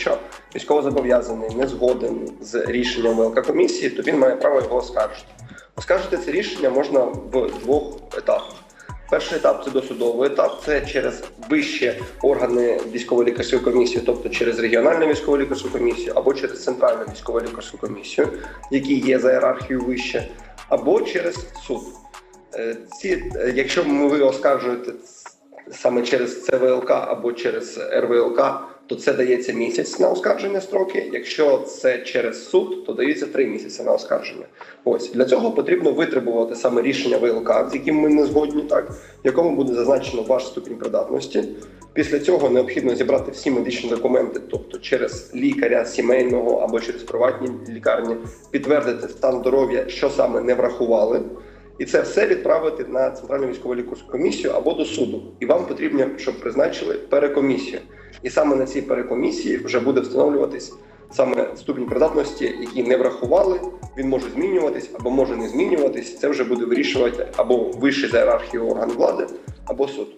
Якщо військовозобов'язаний не згоден з рішенням ВЛК комісії, то він має право його оскаржити. Оскаржити це рішення можна в двох етапах. Перший етап це досудовий етап, це через вищі органи військово-лікарської комісії, тобто через регіональну військово лікарську комісію або через центральну військово лікарську комісію, які є за ієрархією вище, або через суд. Е, Ці, е, якщо ви оскаржуєте саме через ЦВЛК або через РВЛК, то це дається місяць на оскарження строки. Якщо це через суд, то дається три місяці на оскарження. Ось для цього потрібно витребувати саме рішення ВЛК, з яким ми не згодні, так в якому буде зазначено ваш ступінь придатності. Після цього необхідно зібрати всі медичні документи, тобто через лікаря сімейного або через приватні лікарні, підтвердити стан здоров'я, що саме не врахували. І це все відправити на центральну військову лікарську комісію або до суду. І вам потрібно, щоб призначили перекомісію. І саме на цій перекомісії вже буде встановлюватись саме ступінь придатності, який не врахували. Він може змінюватись або може не змінюватись. Це вже буде вирішувати або вищий за ієрархію орган влади, або суд.